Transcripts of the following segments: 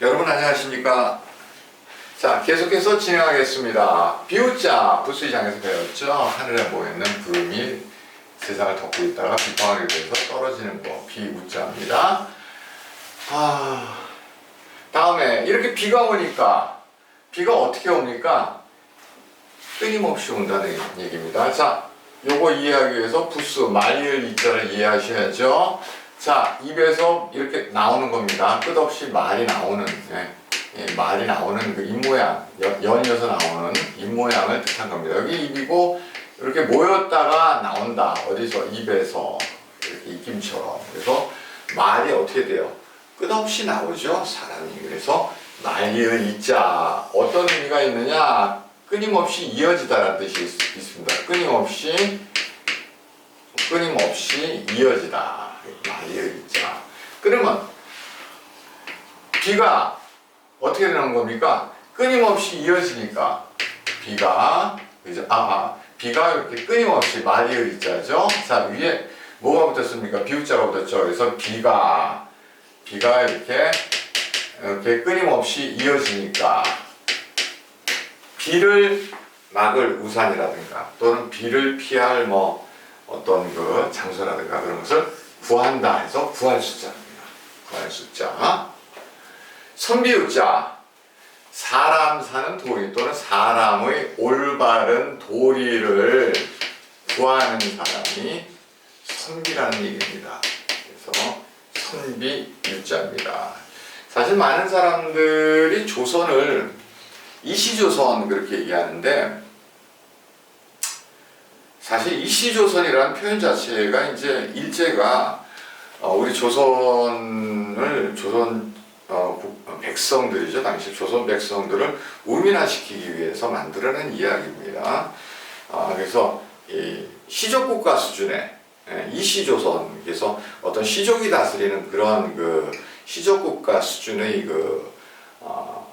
여러분 안녕하십니까? 자, 계속해서 진행하겠습니다. 비우자 부수장에서 배웠죠. 하늘에 모여있는 구름이 세상을 덮고 있다가 빗방울이 돼서 떨어지는 거 비우자입니다. 아, 다음에 이렇게 비가 오니까 비가 어떻게 옵니까? 끊임없이 온다는 얘기입니다. 자, 요거 이해하기 위해서 부스 말리을 이자를 이해하셔야죠. 자, 입에서 이렇게 나오는 겁니다. 끝없이 말이 나오는, 예, 예, 말이 나오는 그 입모양, 연- 연이어서 나오는 입모양을 뜻한 겁니다. 여기 입이고, 이렇게 모였다가 나온다. 어디서? 입에서. 이렇게 입김처럼. 그래서 말이 어떻게 돼요? 끝없이 나오죠. 사람이. 그래서 말리을 이자. 어떤 의미가 있느냐? 끊임없이 이어지다라는 뜻이 있, 있습니다. 끊임없이, 끊임없이 이어지다. 말리을 이자. 그러면 비가 어떻게 되는 겁니까? 끊임없이 이어지니까 비가 그죠? 아, 아 비가 이렇게 끊임없이 말리을 이자죠. 자 위에 뭐가 붙었습니까? 비우자가 붙었죠. 그래서 비가 비가 이렇게 이렇게 끊임없이 이어지니까 비를 막을 우산이라든가 또는 비를 피할 뭐 어떤 그 장소라든가 그런 것을 구한다 해서 구할 숫자입니다. 구할 숫자. 선비우자 사람 사는 도리 또는 사람의 올바른 도리를 구하는 사람이 선비라는 얘기입니다. 그래서 선비유자입니다. 사실 많은 사람들이 조선을 이시조선 그렇게 얘기하는데 사실 이시조선이라는 표현 자체가 이제 일제가 어, 우리 조선을 조선 어, 국- 어, 백성들이죠 당시 조선 백성들을 우민화시키기 위해서 만들어낸 이야기입니다. 아, 그래서 이 시족 국가 수준의 예, 이시조선 그래서 어떤 시족이 다스리는 그런 그 시족 국가 수준의 그 어,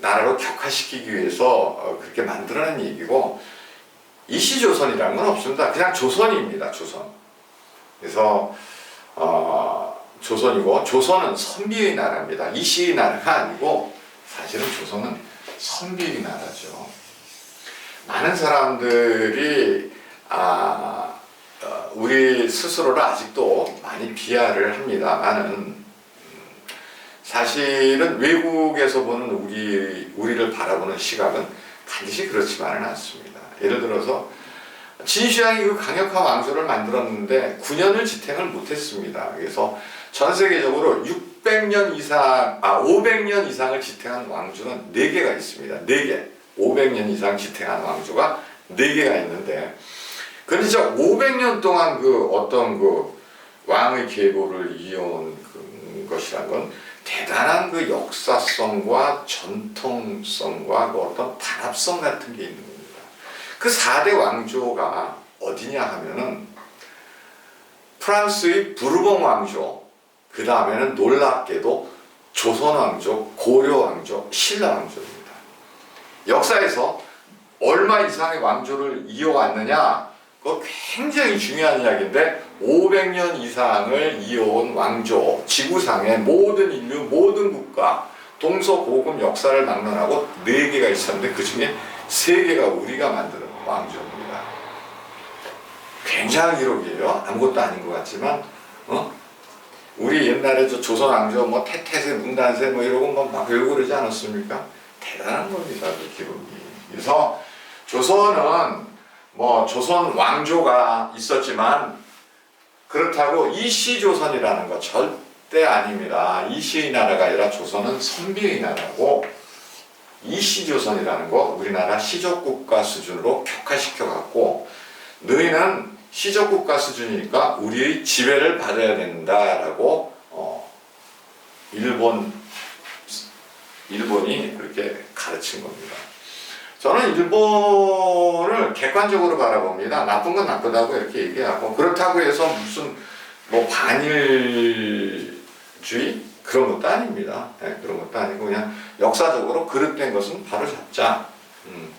나라로 격화시키기 위해서 어, 그렇게 만들어낸 얘기고 이시조선이라는 건 없습니다. 그냥 조선입니다. 조선. 그래서 어, 조선이고 조선은 선비의 나라입니다. 이시의 나라가 아니고 사실은 조선은 선비의 나라죠. 많은 사람들이 아, 어, 우리 스스로를 아직도 많이 비하를 합니다만은 음, 사실은 외국에서 보는 우리 우리를 바라보는 시각은 반드시 그렇지만은 않습니다. 예를 들어서 진시황이 그 강력한 왕조를 만들었는데 9년을 지탱을 못했습니다. 그래서 전 세계적으로 600년 이상, 아 500년 이상을 지탱한 왕조는 4개가 있습니다. 4개. 500년 이상 지탱한 왕조가 4개가 있는데 그런데 진짜 500년 동안 그 어떤 그 왕의 계보를 이어온 그 것이란 건 대단한 그 역사성과 전통성과 그 어떤 단합성 같은 게 있는 겁니다. 그 4대 왕조가 어디냐 하면은 프랑스의 부르봉 왕조, 그 다음에는 놀랍게도 조선 왕조, 고려 왕조, 신라 왕조입니다. 역사에서 얼마 이상의 왕조를 이어왔느냐? 그거 굉장히 중요한 이야기인데 500년 이상을 이어온 왕조, 지구상의 모든 인류, 모든 국가, 동서고금 역사를 막론하고 4개가 있었는데 그 중에 3개가 우리가 만든 왕조입니다. 굉장한 기록이에요. 아무것도 아닌 것 같지만, 어? 우리 옛날에 저 조선 왕조 뭐 태태세, 문단세 뭐 이러고 뭐막 외우고 그러지 않았습니까? 대단한 겁니다. 그 기록이. 그래서 조선은 뭐 조선 왕조가 있었지만 그렇다고 이시조선이라는 거 절대 아닙니다. 이시의 나라가 아니라 조선은 선비의 나라고 이시조선이라는 거 우리나라 시족국가 수준으로 격화시켜 갖고 너희는 시족국가 수준이니까 우리의 지배를 받아야 된다라고 어, 일본 일본이 그렇게 가르친 겁니다. 저는 일본을 객관적으로 바라봅니다. 나쁜 건 나쁘다고 이렇게 얘기하고 그렇다고 해서 무슨 뭐 반일주의 그런 것도 아닙니다. 네, 그런 것도 아니고 그냥 역사적으로 그릇된 것은 바로 잡자. 음,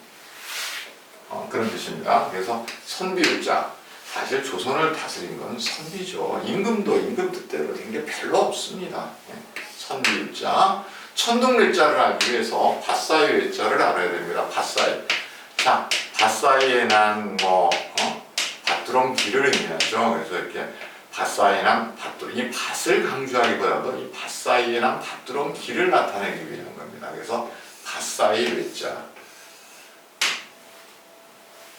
어, 그런 뜻입니다. 그래서 선비유자 사실 조선을 다스린 건 선비죠. 임금도 임금 뜻대로 된 게 별로 없습니다. 네, 선비유자 천둥 뇌자를 알기 위해서 밭사이 뇌자를 알아야 됩니다. 밭사이. 자, 밭사이에 난뭐 어? 밭두렁 길을 의미하죠. 그래서 이렇게 밭사이에 난 밭두렁 이 밭을 강조하기보다도 이 밭사이에 난 밭두렁 길을 나타내기 위한 겁니다. 그래서 밭사이 뇌자.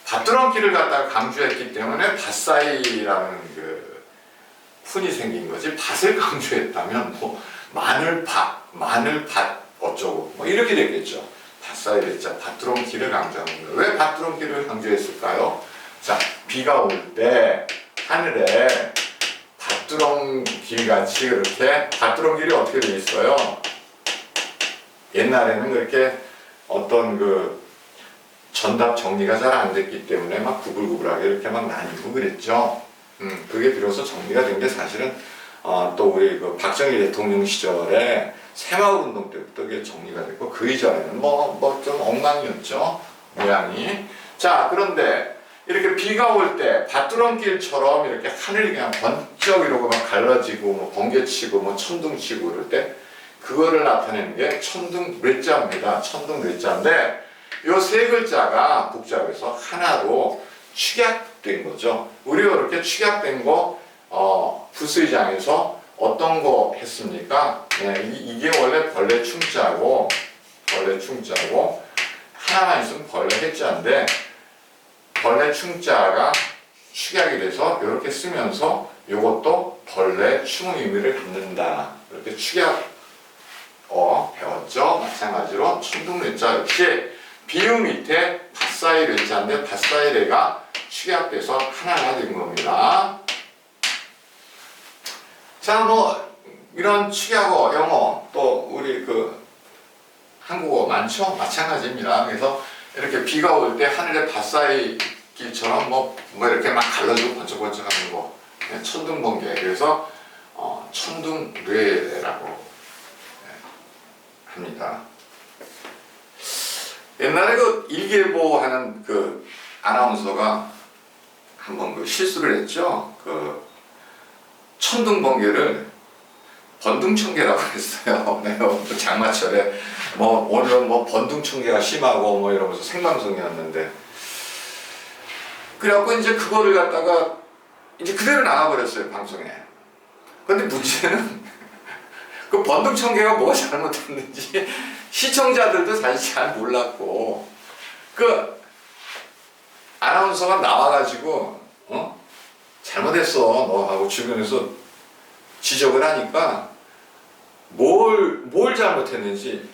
밭두렁 길을 갖다가 강조했기 때문에 밭사이라는 그 훈이 생긴 거지 밭을 강조했다면 뭐 마늘밭, 마늘밭 어쩌고 뭐 이렇게 됐겠죠. 밭사이 랬자 밭두렁 길을 강조하는 거예요. 왜 밭두렁 길을 강조했을까요? 자, 비가 올 때 하늘에 밭두렁 길 같이 그렇게 밭두렁 길이 어떻게 돼 있어요? 옛날에는 그렇게 어떤 그 전답 정리가 잘 안 됐기 때문에 막 구불구불하게 이렇게 막 나뉘고 그랬죠. 음, 그게 비로소 정리가 된 게 사실은 어, 또 우리 그 박정희 대통령 시절에 새마을 운동 때부터 그게 정리가 됐고 그 이전에는 뭐 뭐 좀 엉망이었죠 모양이. 자 그런데 이렇게 비가 올 때 밭두렁길처럼 이렇게 하늘이 그냥 번 쩍 이러고 막 갈라지고 뭐 번개치고 뭐 천둥치고 그럴 때 그거를 나타내는 게 천둥 뇌자입니다. 천둥 뇌자인데 요 세 글자가 복잡해서 하나로 축약된 거죠. 우리가 이렇게 축약된 거 어, 부수의장에서 어떤 거 했습니까? 네, 이, 이게 원래 벌레 충자고 벌레 충자고 하나만 있으면 벌레 해자인데 벌레 충자가 축약이 돼서 이렇게 쓰면서 이것도 벌레 충 의미를 갖는다. 이렇게 축약 어 배웠죠. 마찬가지로 천둥뇌자 역시 비유 밑에 밭사이 뇌자인데 밭사이 뇌가 축약돼서 하나가 된 겁니다. 자, 뭐 이런 축약어, 영어 또 우리 그 한국어 많죠? 마찬가지입니다. 그래서 이렇게 비가 올 때 하늘에 밭사이 길처럼 뭐, 뭐 이렇게 막 갈라지고 번쩍번쩍 하는 거 네, 천둥 번개 그래서 어, 천둥 뇌라고 네, 합니다. 옛날에 그 일기예보 하는 그 아나운서가 한번 그 실수를 했죠. 그 천둥 번개를 번둥청개라고 했어요. 네, 그 장마철에 뭐 오늘은 뭐 번둥청개가 심하고 뭐 이러면서 생방송이었는데 그래갖고 이제 그거를 갖다가 이제 그대로 나가버렸어요 방송에. 근데 문제는 그 번둥청개가 뭐가 잘못됐는지 시청자들도 사실 잘 몰랐고 그 아나운서가 나와가지고 어 잘못했어 너 하고 주변에서 지적을 하니까 뭘 뭘 잘못했는지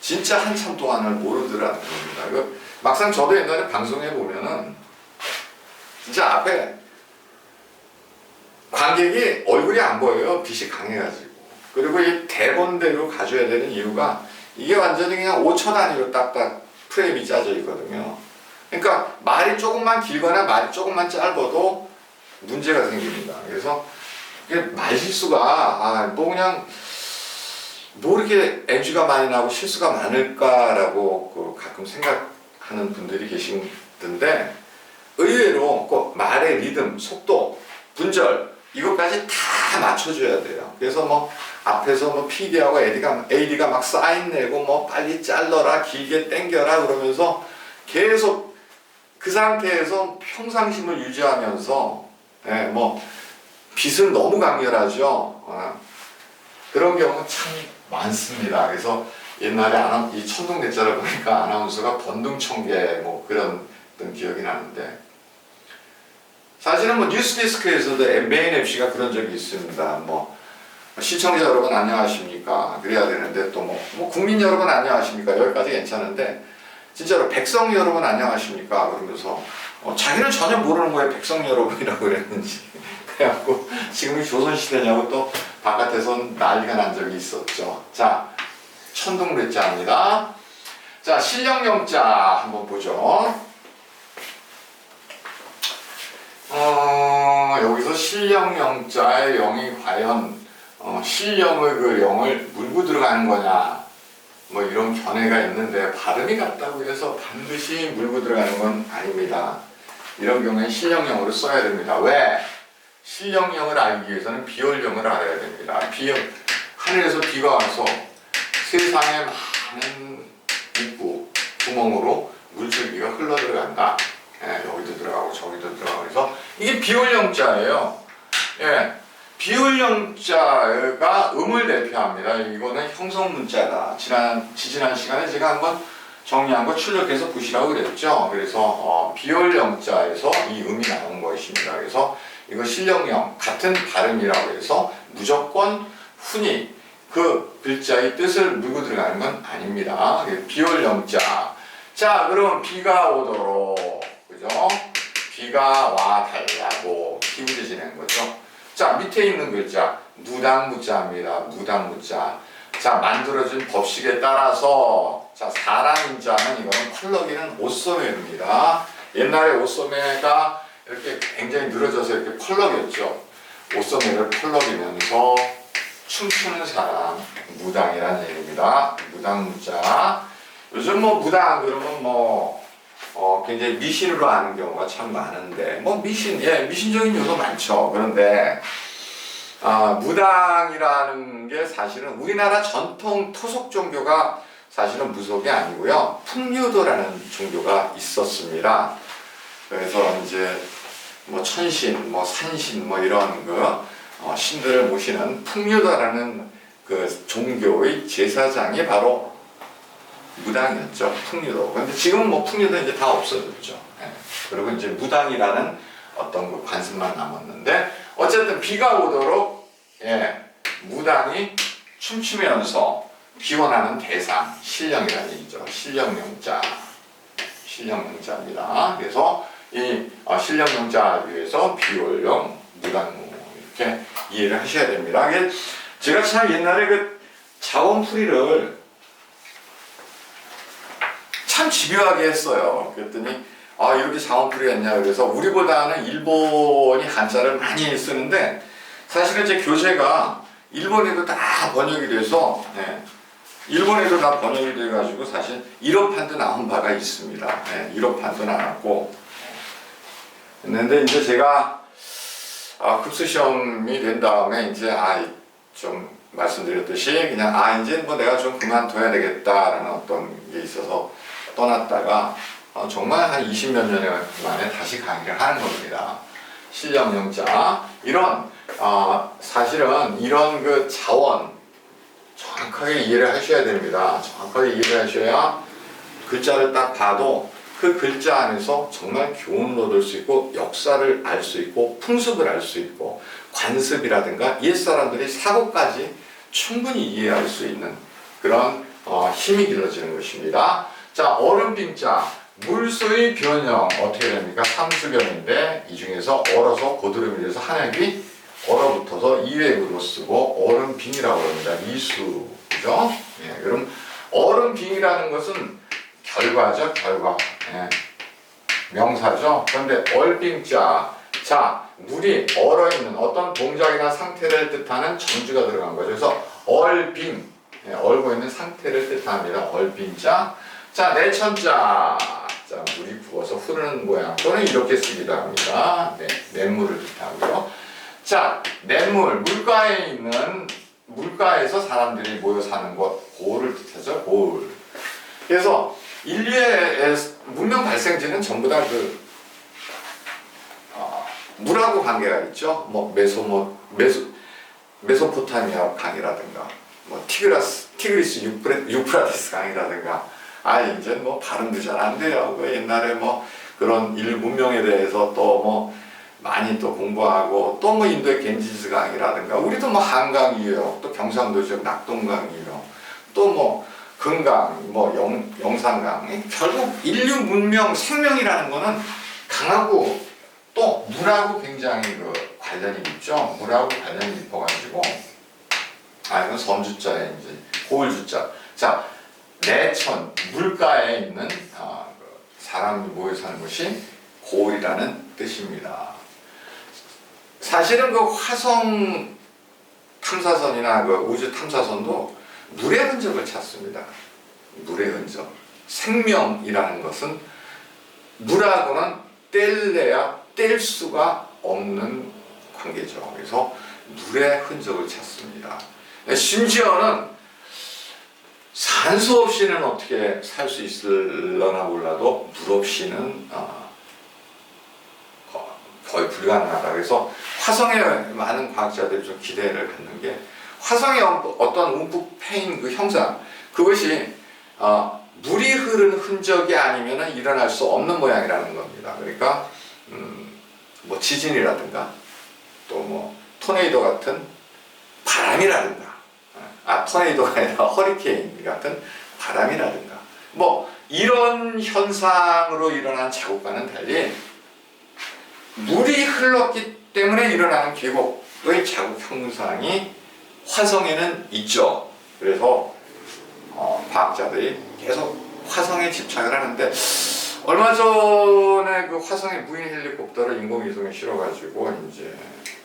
진짜 한참 동안을 모르더라는 겁니다. 그 막상 저도 옛날에 방송해 보면은 진짜 앞에 관객이 얼굴이 안 보여요. 빛이 강해가지고. 그리고 이 대본대로 가져야 되는 이유가 이게 완전히 그냥 5초 단위로 딱딱 프레임이 짜져 있거든요. 그러니까 말이 조금만 길거나 말이 조금만 짧아도 문제가 생깁니다. 그래서 이게 말 실수가 아 뭐 그냥 뭐 이렇게 NG가 많이 나고 실수가 많을까라고 그 가끔 생각하는 분들이 계시던데 의외로 그 말의 리듬, 속도, 분절 이것까지 다 맞춰줘야 돼요. 그래서 뭐 앞에서 뭐 PD하고 AD가, AD가 막 사인 내고 뭐 빨리 잘라라 길게 당겨라 그러면서 계속 그 상태에서 평상심을 유지하면서 예, 뭐 빛은 너무 강렬하죠. 어, 그런 경우 참 많습니다. 그래서 옛날에 아나, 이 천둥대자를 보니까 아나운서가 번둥청개 뭐 그런 기억이 나는데 사실은 뭐 뉴스데스크에서도 MC가 그런 적이 있습니다. 뭐 시청자 여러분 안녕하십니까? 그래야 되는데 또뭐 뭐 국민 여러분 안녕하십니까? 여기까지 괜찮은데 진짜로 백성 여러분 안녕하십니까? 그러면서 어, 자기는 전혀 모르는 거예요. 백성 여러분이라고 그랬는지. 그래갖고 지금이 조선시대냐고 또 바깥에서 난리가 난 적이 있었죠. 자 천둥대자입니다. 자 실령영자 한번 보죠 어, 여기서 실령 영자의 영이 과연 어, 실령의 그 영을 물고 들어가는 거냐 뭐 이런 견해가 있는데 발음이 같다고 해서 반드시 물고 들어가는 건 아닙니다. 이런 경우에 실령령으로 써야 됩니다. 왜? 실령령을 알기 위해서는 비올령을 알아야 됩니다. 비 하늘에서 비가 와서 세상에 많은 입구 구멍으로 물줄기가 흘러 들어간다. 예, 여기도 들어가고 저기도 들어가고 그래서 이게 비올영자예요. 예, 비올영자가 음을 대표합니다. 이거는 형성 문자다. 지난 지지난 시간에 제가 한번 정리한 거 출력해서 보시라고 그랬죠. 그래서 어, 비올영자에서 이 음이 나온 것입니다. 그래서 이거 실령령 같은 발음이라고 해서 무조건 훈이 그 글자의 뜻을 물고 들어가는 건 아닙니다. 비올영자. 자, 그럼 비가 오도록 그죠? 비가 와 달라고 기울여지는 거죠. 자, 밑에 있는 글자 무당무자입니다. 무당무자. 자, 만들어진 법칙에 따라서 자, 사람인자는 이거는 펄럭이는 옷소매입니다. 옛날에 옷소매가 이렇게 굉장히 늘어져서 이렇게 펄럭였죠. 옷소매를 펄럭이면서 춤추는 사람 무당이라는 얘기입니다. 무당무자. 요즘 뭐 무당 그러면 뭐 어, 굉장히 미신으로 아는 경우가 참 많은데 뭐 미신 예 미신적인 요소 많죠. 그런데 아, 무당이라는 게 사실은 우리나라 전통 토속 종교가 사실은 무속이 아니고요. 풍류도라는 종교가 있었습니다. 그래서 이제 뭐 천신, 뭐 산신, 뭐 이런 그 어, 신들을 모시는 풍류도라는 그 종교의 제사장이 바로 무당이었죠. 풍류도. 근데 지금은 뭐 풍류도 이제 다 없어졌죠. 예. 그리고 이제 무당이라는 어떤 그 관습만 남았는데 어쨌든 비가 오도록 예, 무당이 춤추면서 기원하는 대상 신령이라는 얘기죠. 신령명자. 신령명자입니다. 그래서 이 어, 신령명자 위해서 비올령 무당무 이렇게 이해를 하셔야 됩니다. 제가 참 옛날에 그 자원풀이를 참 집요하게 했어요. 그랬더니 아 이렇게 자원풀이 했냐 그래서 우리보다는 일본이 한자를 많이 쓰는데 사실은 제 교재가 일본에도 다 번역이 돼서 네, 일본에도 다 번역이 돼가지고 사실 1호판도 나온 바가 있습니다. 네, 1호판도 나왔고 했는데 이제 제가 아, 급수 시험이 된 다음에 이제 아좀 말씀드렸듯이 그냥 아 이제 뭐 내가 좀 그만둬야 되겠다라는 어떤 게 있어서 떠났다가 어, 정말 한 20몇 년 만에 다시 강의를 하는 겁니다. 실력 영자 이런 어, 사실은 이런 그 자원 정확하게 이해를 하셔야 됩니다. 정확하게 이해를 하셔야 글자를 딱 봐도 그 글자 안에서 정말 교훈을 얻을 수 있고 역사를 알 수 있고 풍습을 알 수 있고 관습이라든가 옛 사람들의 사고까지 충분히 이해할 수 있는 그런 어, 힘이 길러지는 것입니다. 자 얼음빙자 물소의 변형 어떻게 됩니까? 삼수변인데 이 중에서 얼어서 고드름이 돼서 한약이 얼어붙어서 이외으로 쓰고 얼음빙이라고 합니다. 이수 그죠? 예, 그럼 얼음빙이라는 것은 결과죠, 결과. 예. 명사죠. 그런데 얼빙자, 자 물이 얼어 있는 어떤 동작이나 상태를 뜻하는 전주가 들어간 거죠. 그래서 얼빙, 예, 얼고 있는 상태를 뜻합니다. 얼빙자. 자 내천자, 자 물이 부어서 흐르는 모양 또는 이렇게 쓰기도 합니다. 네, 냇물을 뜻하고요. 자 냇물, 물가에 있는 물가에서 사람들이 모여 사는 곳, 고을을 뜻하죠. 고을. 그래서 인류의 문명 발생지는 전부 다 그 어, 물하고 관계가 있죠. 뭐 메소 뭐 메소 메소포타미아 강이라든가 뭐 티그라스 티그리스 유프레, 유프라티스 강이라든가 아 이제 뭐 발음도 잘 안 돼요. 그 옛날에 뭐 그런 일 문명에 대해서 또 뭐 많이 또 공부하고 또 뭐 인도의 겐지스 강이라든가 우리도 뭐 한강 유역 또 경상도 지역 낙동강 유역 또뭐 금강, 뭐 영, 영산강 결국 인류 문명 생명이라는 거는 강하고 또 물하고 굉장히 그 관련이 있죠. 물하고 관련이 있어가지고 아 이건 섬주자에 이제 고을주자. 자 내천 물가에 있는 아, 그 사람이 모여 사는 것이 고을이라는 뜻입니다. 사실은 그 화성 탐사선이나 그 우주 탐사선도 물의 흔적을 찾습니다. 물의 흔적. 생명이라는 것은 물하고는 뗄래야 뗄 수가 없는 관계죠. 그래서 물의 흔적을 찾습니다. 심지어는 간수 없이는 어떻게 살 수 있을려나 몰라도 물 없이는 어, 거- 거의 불가능하다. 그래서 화성에 많은 과학자들이 좀 기대를 갖는 게 화성의 어- 어떤 움푹 패인 그 형상 그것이 어, 물이 흐르는 흔적이 아니면 일어날 수 없는 모양이라는 겁니다. 그러니까 음, 뭐 지진이라든가 또 뭐 토네이도 같은 바람이라든가 아 토네이도가 아니라 허리케인 같은 바람이라든가 뭐 이런 현상으로 일어난 자국과는 달리 물이 흘렀기 때문에 일어나는 계곡의 자국 형상이 화성에는 있죠. 그래서 어, 과학자들이 계속 화성에 집착을 하는데 얼마 전에 그 화성에 무인 헬리콥터를 인공위성에 실어가지고 이제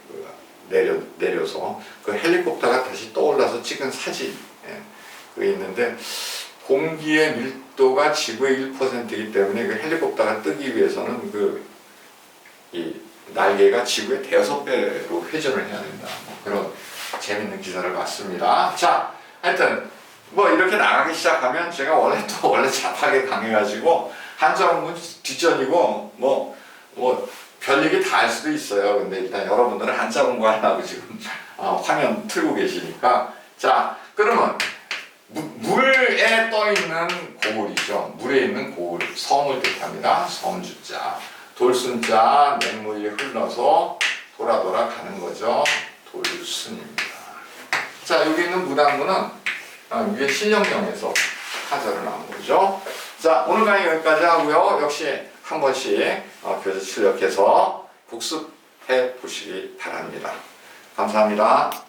그 내려 내려서 그 헬리콥터가 다시 떠올라서 찍은 사진 예, 있는데 공기의 밀도가 지구의 1%이기 때문에 그 헬리콥터가 뜨기 위해서는 그 이 날개가 지구의 대여섯 배로 회전을 해야 된다. 뭐 그런 재밌는 기사를 봤습니다. 자, 하여튼 뭐 이렇게 나가기 시작하면 제가 원래 또 원래 잡하게 강해가지고 한자문문 뒷전이고 뭐뭐 별 얘기 다 할 수도 있어요. 근데 일단 여러분들은 한자 공부하려고 지금 어, 화면 틀고 계시니까 자 그러면 무- 물에 떠 있는 고울이죠. 물에 있는 고울 섬을 뜻합니다. 섬주자 돌순자 맹물이 흘러서 돌아 돌아 가는 거죠. 돌순입니다. 자 여기 있는 무당문은 아, 위에 실령령에서 하자를 나온 거죠. 자, 오늘 강의 여기까지 하고요. 역시 한 번씩 어, 교재 출력해서 복습해 보시기 바랍니다. 감사합니다.